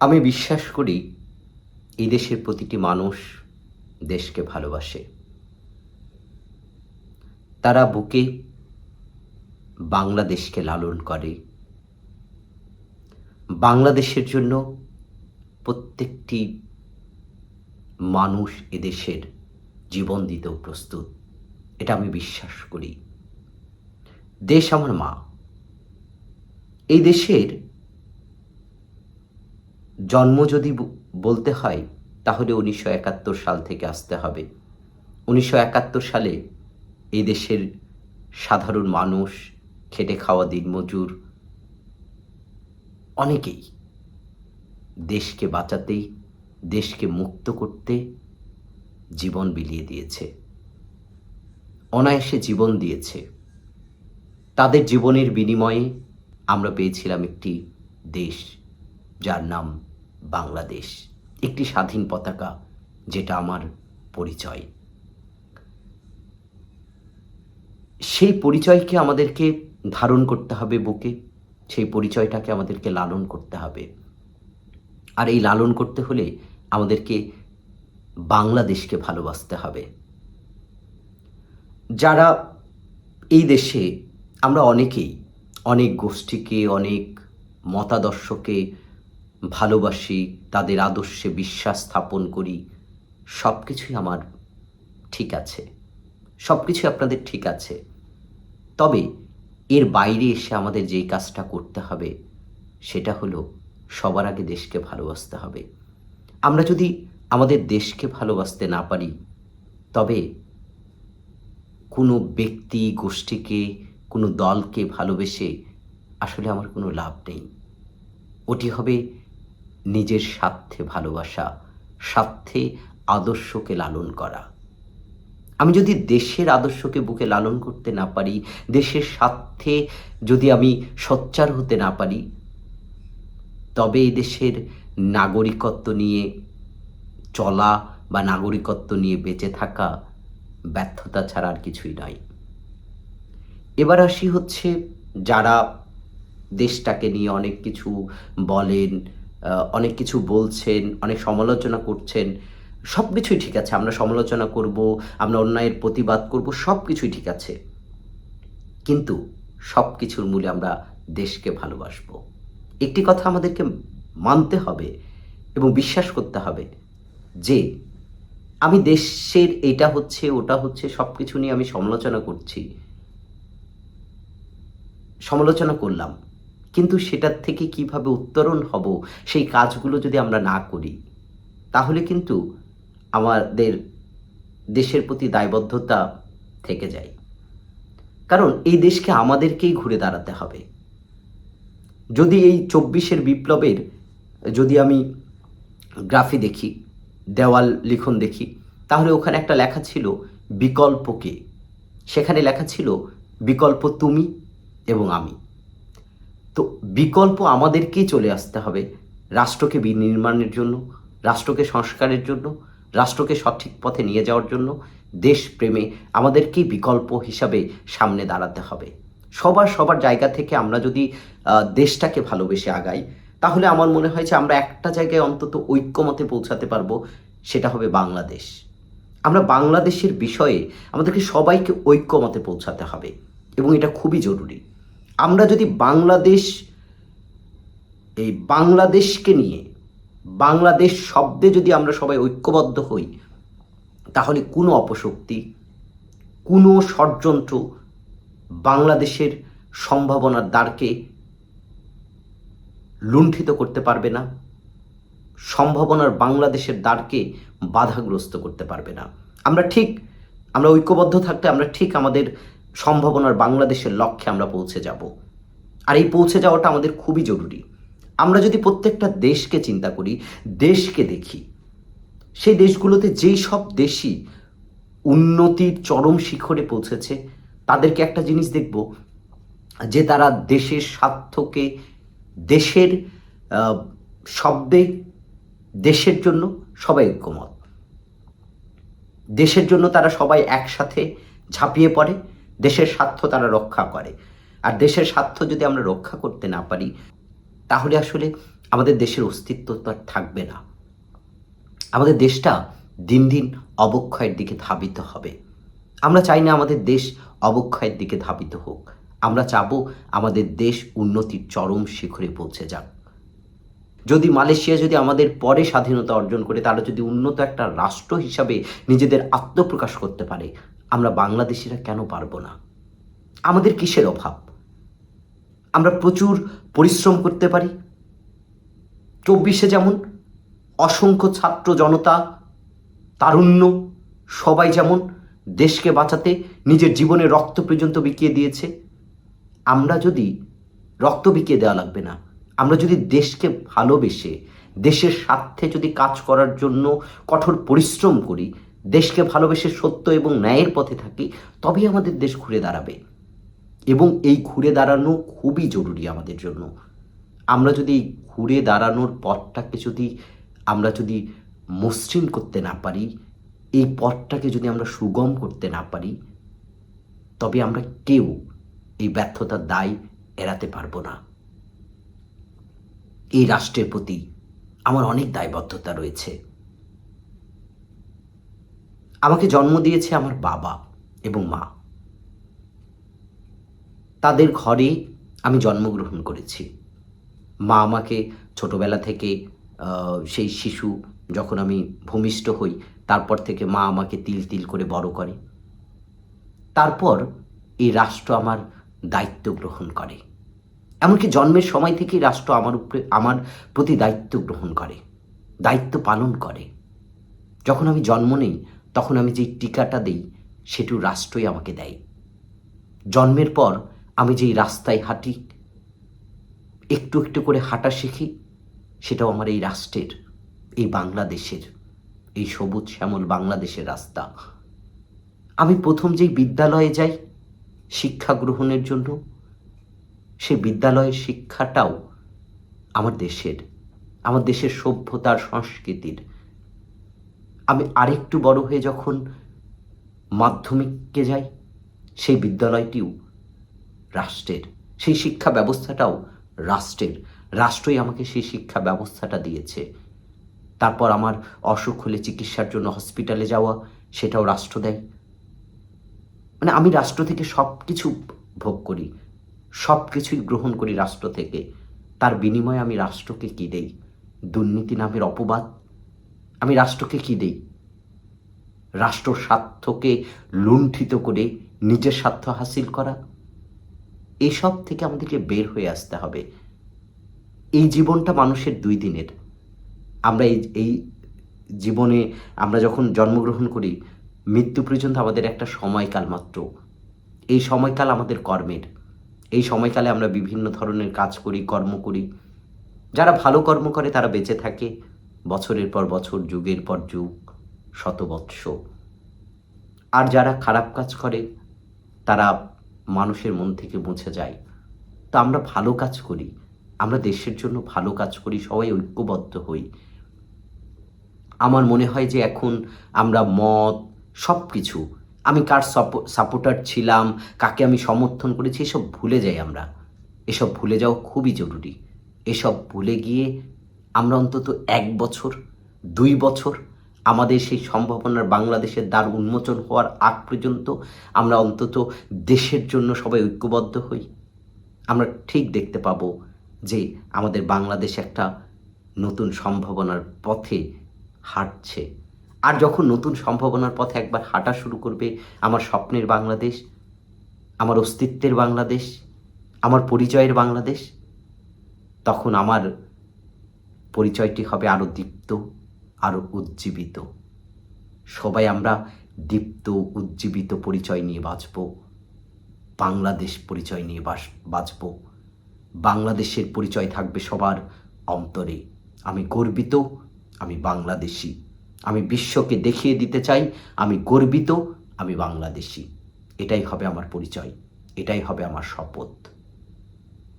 আমি বিশ্বাস করি এই দেশের প্রতিটি মানুষ দেশকে ভালোবাসে। তারা বুকে বাংলাদেশকে লালন করে। বাংলাদেশের জন্য প্রত্যেকটি মানুষ এদেশের জীবন দিতেও প্রস্তুত, এটা আমি বিশ্বাস করি। দেশ আমার মা। এই দেশের জন্ম যদি বলতে হয়, তাহলে উনিশশো একাত্তর সাল থেকে আসতে হবে। উনিশশো একাত্তর সালে এই দেশের সাধারণ মানুষ, খেটে খাওয়া দিনমজুর, অনেকেই দেশকে বাঁচাতেই দেশকে মুক্ত করতে জীবন বিলিয়ে দিয়েছে। অনায়াসে জীবন দিয়েছে। তাদের জীবনের বিনিময়ে আমরা পেয়েছিলাম একটি দেশ, যার নাম বাংলাদেশ, একটি স্বাধীন পতাকা, যেটা আমার পরিচয়। সেই পরিচয়কে আমাদেরকে ধারণ করতে হবে বুকে, সেই পরিচয়টাকে আমাদেরকে লালন করতে হবে। আর এই লালন করতে হলে আমাদেরকে বাংলাদেশকে ভালোবাসতে হবে। যারা এই দেশে, আমরা অনেকেই অনেক গোষ্ঠীকে, অনেক মতাদর্শকে ভালোবাসি, তাদের আদর্শে বিশ্বাস স্থাপন করি। সব কিছুই আমার ঠিক আছে। সব কিছু আপনাদের ঠিক আছে। তবে এর বাইরে এসে আমাদের যেই কাজটা করতে হবে, সেটা হলো সবার আগে দেশকে ভালোবাসতে হবে। আমরা যদি আমাদের দেশকে ভালোবাসতে না পারি, তবে কোনো ব্যক্তি, গোষ্ঠীকে, কোনো দলকে ভালোবেসে আসলে আমার কোনো লাভ নেই। ওটি হবে নিজের স্বার্থে ভালোবাসা, স্বার্থে আদর্শকে লালন করা। আমি যদি দেশের আদর্শকে বুকে লালন করতে না পারি, দেশের স্বার্থে যদি আমি সোচ্চার হতে না পারি, তবে এই দেশের নাগরিকত্ব নিয়ে চলা বা নাগরিকত্ব নিয়ে বেঁচে থাকা ব্যর্থতা ছাড়া আর কিছুই নয়। এবার আসি হচ্ছে যারা দেশটাকে নিয়ে অনেক কিছু বলেন অনেক কিছু বলছেন, অনেক সমালোচনা করছেন সব কিছুই ঠিক আছে। আমরা সমালোচনা করব, আমরা অন্যায়ের প্রতিবাদ করব সব কিছুই ঠিক আছে। কিন্তু সব কিছুর মূলে আমরা দেশকে ভালোবাসবো। একটি কথা আমাদেরকে মানতে হবে এবং বিশ্বাস করতে হবে যে, আমি দেশের এটা হচ্ছে, ওটা হচ্ছে সব কিছু নিয়ে আমি সমালোচনা করছি। সমালোচনা করলাম। কিন্তু সেটার থেকে কীভাবে উত্তরণ হব, সেই কাজগুলো যদি আমরা না করি, তাহলে কিন্তু আমাদের দেশের প্রতি দায়বদ্ধতা থেকে যায়। কারণ এই দেশকে আমাদেরকেই ঘুরে দাঁড়াতে হবে। যদি এই চব্বিশের বিপ্লবের, যদি আমি গ্রাফি দেখি, দেওয়াল লিখন দেখি, তাহলে ওখানে একটা লেখা ছিল, বিকল্পকে। সেখানে লেখা ছিল, বিকল্প তুমি এবং আমি। তো বিকল্প আমাদেরকেই চলে আসতে হবে রাষ্ট্রকে বিনির্মাণের জন্য, রাষ্ট্রকে সংস্কারের জন্য, রাষ্ট্রকে সঠিক পথে নিয়ে যাওয়ার জন্য দেশপ্রেমে আমাদেরকেই বিকল্প হিসাবে সামনে দাঁড়াতে হবে। সবার সবার জায়গা থেকে আমরা যদি দেশটাকে ভালোবেসে আগাই, তাহলে আমার মনে হয় যে আমরা একটা জায়গায় অন্তত ঐক্যমতে পৌঁছাতে পারব, সেটা হবে বাংলাদেশ। আমরা বাংলাদেশের বিষয়ে আমাদেরকে সবাইকে ঐক্যমতে পৌঁছাতে হবে এবং এটা খুবই জরুরি। আমরা যদি বাংলাদেশ, এই বাংলাদেশকে নিয়ে, বাংলাদেশ শব্দে যদি আমরা সবাই ঐক্যবদ্ধ হই, তাহলে কোনো অপশক্তি, কোনো ষড়যন্ত্র বাংলাদেশের সম্ভাবনার দ্বারকে লুণ্ঠিত করতে পারবে না, সম্ভাবনার বাংলাদেশের দ্বারকে বাধাগ্রস্ত করতে পারবে না। আমরা ঠিক, আমরা ঐক্যবদ্ধ থাকতে, আমরা ঠিক আমাদের সম্ভাবনার বাংলাদেশের লক্ষ্যে আমরা পৌঁছে যাব। আর এই পৌঁছে যাওয়াটা আমাদের খুবই জরুরি। আমরা যদি প্রত্যেকটা দেশকে চিন্তা করি, দেশকে দেখি, সেই দেশগুলোতে যেই সব দেশই উন্নতির চরম শিখরে পৌঁছেছে, তাদেরকে একটা জিনিস দেখব, যে তারা দেশের স্বার্থকে, দেশের শব্দে দেশের জন্য সবাই ঐক্যমত। দেশের জন্য তারা সবাই একসাথে ঝাঁপিয়ে পড়ে দেশের স্বার্থ তারা রক্ষা করে। আর দেশের স্বার্থ যদি আমরা রক্ষা করতে না পারি, তাহলে আসলে আমাদের দেশের অস্তিত্ব তো আর থাকবে না। আমাদের দেশটা দিন দিন অবক্ষয়ের দিকে ধাবিত হবে। আমরা চাই না আমাদের দেশ অবক্ষয়ের দিকে ধাবিত হোক। আমরা চাবো আমাদের দেশ উন্নতির চরম শিখরে পৌঁছে যাক। যদি মালয়েশিয়া যদি আমাদের পরে স্বাধীনতা অর্জন করে, তারা যদি উন্নত একটা রাষ্ট্র হিসাবে নিজেদের আত্মপ্রকাশ করতে পারে আমরা বাংলাদেশিরা কেন পারব না? আমাদের কিসের অভাব? আমরা প্রচুর পরিশ্রম করতে পারি। চব্বিশে যেমন অসংখ্য ছাত্র জনতা, তারুণ্য, সবাই যেমন দেশকে বাঁচাতে নিজের জীবনে রক্ত পর্যন্ত বিকিয়ে দিয়েছে, আমরা যদি রক্ত বিকিয়ে দেওয়া লাগবে না, আমরা যদি দেশকে ভালোবেসে, দেশের স্বার্থে যদি কাজ করার জন্য কঠোর পরিশ্রম করি দেশকে ভালোবেসে সত্য এবং ন্যায়ের পথে থাকি, তবেই আমাদের দেশ ঘুরে দাঁড়াবে। এবং এই ঘুরে দাঁড়ানো খুবই জরুরি আমাদের জন্য। আমরা যদি ঘুরে দাঁড়ানোর পথটাকে যদি আমরা যদি মসৃণ করতে না পারি, এই পথটাকে যদি আমরা সুগম করতে না পারি, তবে আমরা কেউ এই ব্যর্থতার দায় এড়াতে পারব না। এই রাষ্ট্রের প্রতি আমার অনেক দায়বদ্ধতা রয়েছে। আমাকে জন্ম দিয়েছে আমার বাবা এবং মা। তাদের ঘরে আমি জন্মগ্রহণ করেছি। মা আমাকে ছোটবেলা থেকে সেই শিশু যখন আমি ভূমিষ্ঠ হই, তারপর থেকে মা আমাকে তিল তিল করে বড় করে। তারপর এই রাষ্ট্র আমার দায়িত্ব গ্রহণ করে। এমনকি জন্মের সময় থেকেই রাষ্ট্র আমার উপরে, আমার প্রতি দায়িত্ব গ্রহণ করে, দায়িত্ব পালন করে। যখন আমি জন্ম নেই তখন আমি যেই টিকাটা দেই সেটিও রাষ্ট্রই আমাকে দেয়। জন্মের পর আমি যেই রাস্তায় হাঁটি, একটু একটু করে হাঁটা শিখি, সেটাও আমার এই রাষ্ট্রের, এই বাংলাদেশের, এই সবুজ শ্যামল বাংলাদেশের রাস্তা। আমি প্রথম যেই বিদ্যালয়ে যাই শিক্ষা গ্রহণের জন্য, সে বিদ্যালয়ের শিক্ষাটাও আমার দেশের আমার দেশের সভ্যতার, সংস্কৃতির আমি আরেকটু বড় হয়ে যখন মাধ্যমিককে যাই, সেই বিদ্যালয়টিও রাষ্ট্রের। সেই শিক্ষা ব্যবস্থাটাও রাষ্ট্রের। রাষ্ট্রই আমাকে সেই শিক্ষা ব্যবস্থাটা দিয়েছে। তারপর আমার অসুখ হলে চিকিৎসার জন্য হসপিটালে যাওয়া, সেটাও রাষ্ট্র দেয়। মানে আমি রাষ্ট্র থেকে সব কিছু ভোগ করি। সব কিছুই গ্রহণ করি রাষ্ট্র থেকে। তার বিনিময়ে আমি রাষ্ট্রকে কী দেই? দুর্নীতি নামের অপবাদ? আমি রাষ্ট্রকে কী দেই? রাষ্ট্র স্বার্থকে লুণ্ঠিত করে নিজের স্বার্থ হাসিল করা। এসব থেকে আমাদেরকে বের হয়ে আসতে হবে। এই জীবনটা মানুষের দুই দিনের। আমরা এই এই জীবনে আমরা যখন জন্মগ্রহণ করি, মৃত্যু পর্যন্ত আমাদের একটা সময়কাল মাত্র। এই সময়কাল আমাদের কর্মের। এই সময়কালে আমরা বিভিন্ন ধরনের কাজ করি, কর্ম করি। যারা ভালো কর্ম করে তারা বেঁচে থাকে। বছরের পর বছর, যুগের পর যুগ শত বৎস আর যারা খারাপ কাজ করে, তারা মানুষের মন থেকে মুছে যায়। তো আমরা ভালো কাজ করি। আমরা দেশের জন্য ভালো কাজ করি, সবাই ঐক্যবদ্ধ হই। আমার মনে হয় যে এখন আমরা মত সব কিছু আমি কার সাপোর্টার ছিলাম, কাকে আমি সমর্থন করেছি, এসব ভুলে যাই আমরা। এসব ভুলে যাওয়া খুবই জরুরি। এসব ভুলে গিয়ে আমরা অন্তত এক বছর, দুই বছর আমাদের সেই সম্ভাবনার বাংলাদেশের দ্বার উন্মোচন হওয়ার আগ পর্যন্ত আমরা অন্তত দেশের জন্য সবাই ঐক্যবদ্ধ হই। আমরা ঠিক দেখতে পাবো যে আমাদের বাংলাদেশ একটা নতুন সম্ভাবনার পথে হাঁটছে। আর যখন নতুন সম্ভাবনার পথে একবার হাঁটা শুরু করবে আমার স্বপ্নের বাংলাদেশ, আমার অস্তিত্বের বাংলাদেশ, আমার পরিচয়ের বাংলাদেশ, তখন আমার পরিচয়টি হবে আরও দীপ্ত আরও উজ্জীবিত। সবাই আমরা দীপ্ত, উজ্জীবিত পরিচয় নিয়ে বাঁচব, বাংলাদেশ পরিচয় নিয়ে বাস, বাঁচব। বাংলাদেশের পরিচয় থাকবে সবার অন্তরে। আমি গর্বিত, আমি বাংলাদেশি। আমি বিশ্বকে দেখিয়ে দিতে চাই, আমি গর্বিত, আমি বাংলাদেশি। এটাই হবে আমার পরিচয়, এটাই হবে আমার শপথ।